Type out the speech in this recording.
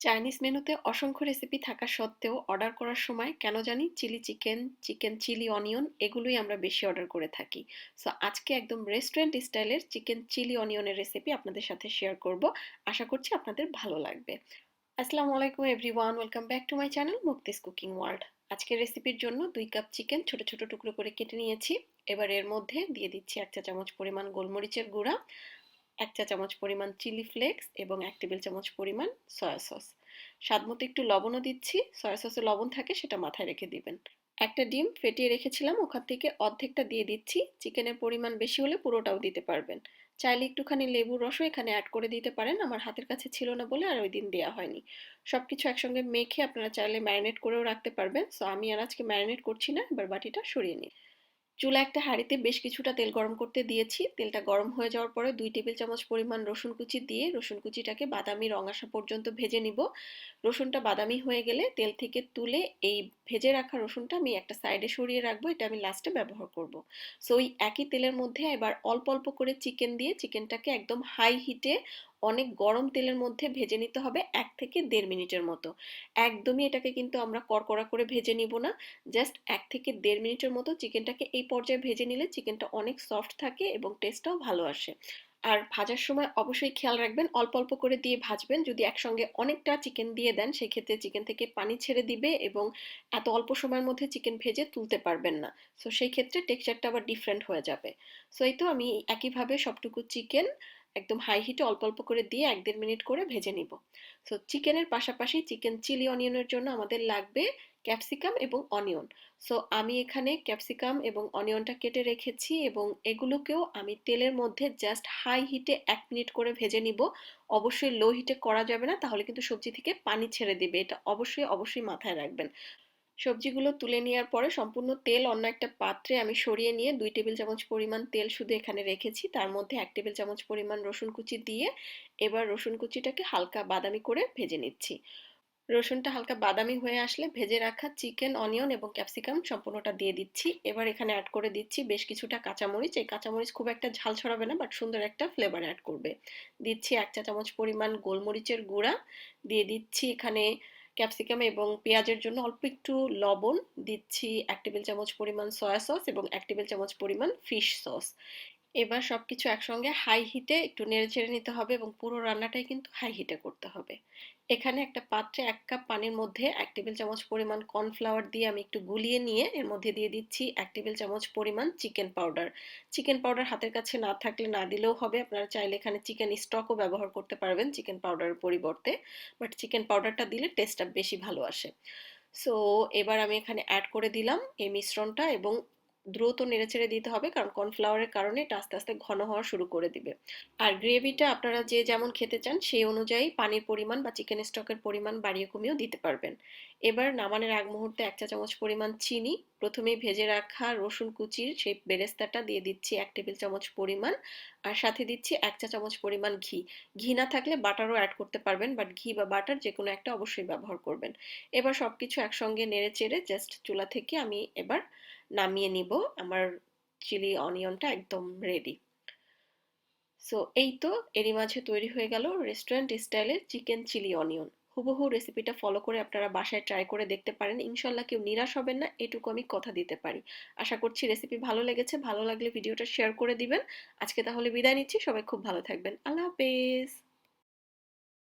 Chinese মেনুতে অসংখ্য recipe থাকা সত্ত্বেও অর্ডার করার সময় কেন জানি chilli chicken chicken chilli onion এগুলোই আমরা বেশি অর্ডার করে থাকি। সো আজকে একদম রেস্টুরেন্ট স্টাইলের চিকেন চিলি অনিয়নের রেসিপি আপনাদের সাথে শেয়ার করব। আশা করছি আপনাদের ভালো লাগবে। আসসালামু আলাইকুম everyone welcome back to my channel Mukti's cooking world আজকের রেসিপির জন্য দুই কাপ চিকেন ছোট ছোট টুকরো করে কেটে নিয়েছি। এবার এর মধ্যে দিয়ে দিচ্ছি এক চা চামচ পরিমাণ গোলমরিচের গুঁড়া। এক চা চামচ পরিমাণ চিলি ফ্লেক্স এবং এক টেবিল চামচ পরিমাণ সয়া সস। স্বাদ মতো একটু লবণও দিচ্ছি, সয়া সসে লবণ থাকে সেটা মাথায় রেখে দিবেন। একটা ডিম ফেটিয়ে রেখেছিলাম, ওখান থেকে অর্ধেকটা দিয়ে দিচ্ছি। চিকেনের পরিমাণ বেশি হলে পুরোটাও দিতে পারবেন। চাইলে একটুখানি লেবুর রসও এখানে অ্যাড করে দিতে পারেন, আমার হাতের কাছে ছিল না বলে আর ওই দিন দেওয়া হয়নি। সব কিছু একসঙ্গে মেখে আপনারা চাইলে ম্যারিনেট করেও রাখতে পারবেন। সো আমি আর আজকে ম্যারিনেট করছি না, এবার বাটিটা সরিয়ে নিই। চুলা একটা হাঁড়িতে বেশ কিছুটা তেল গরম করতে দিয়েছি। তেলটা গরম হয়ে যাওয়ার পরে দুই টেবিল চামচ পরিমাণ রসুন কুচি দিয়ে রসুন কুচিটাকে বাদামি রং আসা পর্যন্ত ভেজে নিব। রসুনটা বাদামি হয়ে গেলে তেল থেকে তুলে এই ভেজে রাখা রসুনটা আমি একটা সাইডে সরিয়ে রাখব। এটা আমি লাস্টে ব্যবহার করব। সো ওই একই তেলের মধ্যে এবার অল্প অল্প করে চিকেন দিয়ে চিকেনটাকে একদম হাই হিটে অনেক গরম তেলের মধ্যে ভেজে নিতে হবে এক থেকে দেড় মিনিটের মতো। একদমই এটাকে কিন্তু আমরা কড়কড়া করে ভেজে নিব না। জাস্ট এক থেকে দেড় মিনিটের মতো চিকেনটাকে এই পর্যায়ে ভেজে নিলে চিকেনটা অনেক সফট থাকে এবং টেস্টটাও ভালো আসে। আর ভাজার সময় অবশ্যই খেয়াল রাখবেন, অল্প অল্প করে দিয়ে ভাজবেন। যদি একসঙ্গে অনেকটা চিকেন দিয়ে দেন, সেক্ষেত্রে চিকেন থেকে পানি ছেড়ে দিবে এবং এত অল্প সময়ের মধ্যে চিকেন ভেজে তুলতে পারবেন না। সো, সেই ক্ষেত্রে টেক্সচারটা আবার ডিফারেন্ট হয়ে যাবে। সো, এই তো আমি একইভাবে সবটুকু চিকেন একদম হাই হিটে অল্প অল্প করে দিয়ে এক দেড় মিনিট করে ভেজে নিব। সো চিকেনের পাশাপাশি চিকেন চিলি অনিয়নের জন্য আমাদের লাগবে ক্যাপসিকাম এবং অনিয়ন সো আমি এখানে ক্যাপসিকাম এবং অনিয়নটা কেটে রেখেছি এবং এগুলোকেও আমি তেলের মধ্যে জাস্ট হাই হিটে এক মিনিট করে ভেজে নিব। অবশ্যই লো হিটে করা যাবে না, তাহলে কিন্তু সবজি থেকে পানি ছেড়ে দিবে। এটা অবশ্যই অবশ্যই মাথায় রাখবেন। সবজিগুলো তুলে নেওয়ার পরে সম্পূর্ণ তেল অন্য একটা পাত্রে আমি সরিয়ে নিয়ে দুই টেবিল চামচ পরিমাণ তেল শুধু এখানে রেখেছি। তার মধ্যে এক টেবিল চামচ পরিমাণ রসুন কুচি দিয়ে এবার রসুন কুচিটাকে হালকা বাদামি করে ভেজে নিচ্ছি। রসুনটা হালকা বাদামি হয়ে আসলে ভেজে রাখা চিকেন, অনিয়ন এবং ক্যাপসিকাম সম্পূর্ণটা দিয়ে দিচ্ছি। এবার এখানে অ্যাড করে দিচ্ছি বেশ কিছুটা কাঁচামরিচ। এই কাঁচামরিচ খুব একটা ঝাল ছড়াবে না বাট সুন্দর একটা ফ্লেভার অ্যাড করবে। দিচ্ছি এক চা চামচ পরিমাণ গোলমরিচের গুঁড়া। দিয়ে দিচ্ছি এখানে ক্যাপসিকাম এবং পেঁয়াজের জন্য অল্প একটু লবণ দিচ্ছি এক টেবিল চামচ পরিমাণ সয়া সস এবং এক টেবিল চামচ পরিমাণ ফিশ সস এবার সব কিছু একসঙ্গে হাই হিটে একটু নেড়ে ছেড়ে নিতে হবে এবং পুরো রান্নাটাই কিন্তু হাই হিটে করতে হবে। এখানে একটা পাত্রে এক কাপ পানির মধ্যে এক টেবিল চামচ পরিমাণ কর্নফ্লাওয়ার দিয়ে আমি একটু গুলিয়ে নিয়ে এর মধ্যে দিয়ে দিচ্ছি এক টেবিল চামচ পরিমাণ চিকেন পাউডার। চিকেন পাউডার হাতের কাছে না থাকলে না দিলেও হবে, আপনারা চাইলে এখানে চিকেন স্টকও ব্যবহার করতে পারবেন চিকেন পাউডারের পরিবর্তে, বাট চিকেন পাউডারটা দিলে টেস্টটা বেশি ভালো আসে। সো, এবার আমি এখানে অ্যাড করে দিলাম এই মিশ্রণটা এবং দ্রুত নেড়েচেড়ে দিতে হবে, কারণ কর্নফ্লাওয়ারের কারণে এটা আস্তে আস্তে ঘন হওয়া শুরু করে দিবে। আর গ্রেভিটা আপনারা যে যেমন খেতে চান, সেই অনুযায়ী পানির পরিমাণ বা চিকেন স্টকের পরিমাণ বাড়িয়ে কমিয়েও দিতে পারবেন। এবার নামানোর আগ মুহূর্তে এক চা চামচ পরিমাণ চিনি, প্রথমেই ভেজে রাখা রসুন কুচির সেই বেরেস্তাটা দিয়ে দিচ্ছি এক টেবিল চামচ পরিমাণ, আর সাথে দিচ্ছি এক চা চামচ পরিমাণ ঘি। ঘি না থাকলে বাটারও অ্যাড করতে পারবেন বাট ঘি বা বাটার যে কোনো একটা অবশ্যই ব্যবহার করবেন। এবার সব কিছু একসঙ্গে নেড়ে চেড়ে জাস্ট চুলা থেকে আমি এবার নামিয়ে নিব। আমার চিলি অনিয়নটা একদম রেডি সো এই তো এরই মাঝে তৈরি হয়ে গেল রেস্টুরেন্ট স্টাইলের চিকেন চিলি অনিয়ন হুবহু রেসিপিটা ফলো করে আপনারা বাসায় ট্রাই করে দেখতে পারেন। ইনশাল্লাহ কেউ নিরাশ হবেন না, এটুকু আমি কথা দিতে পারি। আশা করছি রেসিপি ভালো লেগেছে, ভালো লাগলে ভিডিওটা শেয়ার করে দিবেন। আজকে তাহলে বিদায় নিচ্ছি, সবাই খুব ভালো থাকবেন। আল্লাহ হাফেজ!